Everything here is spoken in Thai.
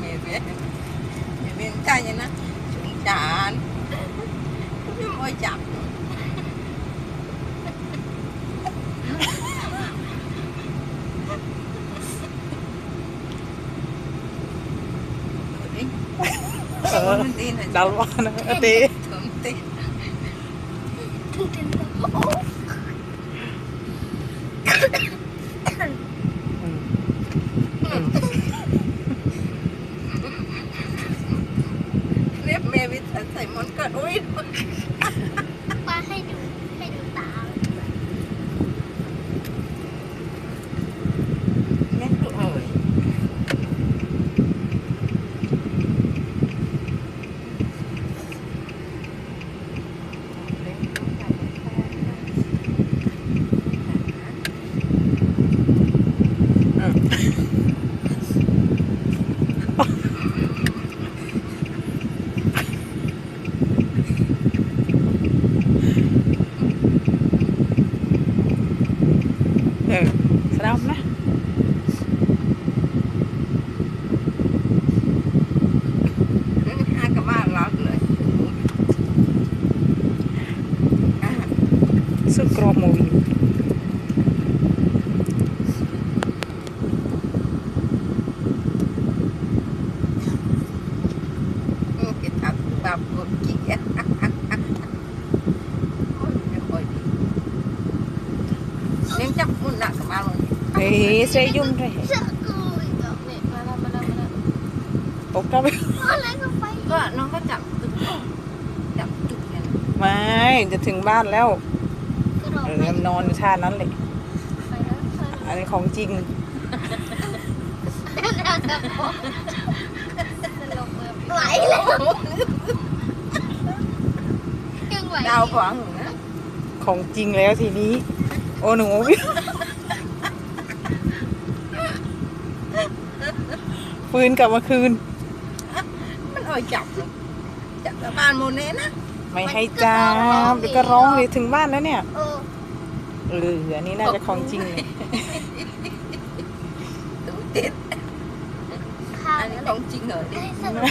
매매 매매는 다니나 중단 좀 오자 dalawa na ate tumti tumti with a Simon Carwin. sẽ dung rồi เสื้อกูอีกแล้วเนี่ยมาแล้วมาแล้วมาแล้ว bột ra อะไรก็ไปก็น้องก็จั บตึกจับตึกเนี่ยไม่ จะถึงบ้านแล้วกระโดดเอไปอนอนอยู่ท่านั้นเลยไปแล้วไปอันนี้ของจริง ไหวแล้วยังไหว đau khoảng nữa ของจริงแล้วทีนี้ โอ้หนู ฟื้นกลับมาคืน มันอ่อยจับจับกับบ้านโมเน่นะ ไม่ให้จ้าเดี๋ยวก็ร้องเลยถึงบ้านแล้วเนี่ยเออเอออันนี้น่าจะของจริงเลยตูติดข้าวอันนี้ของจริงเหรอให้สนุก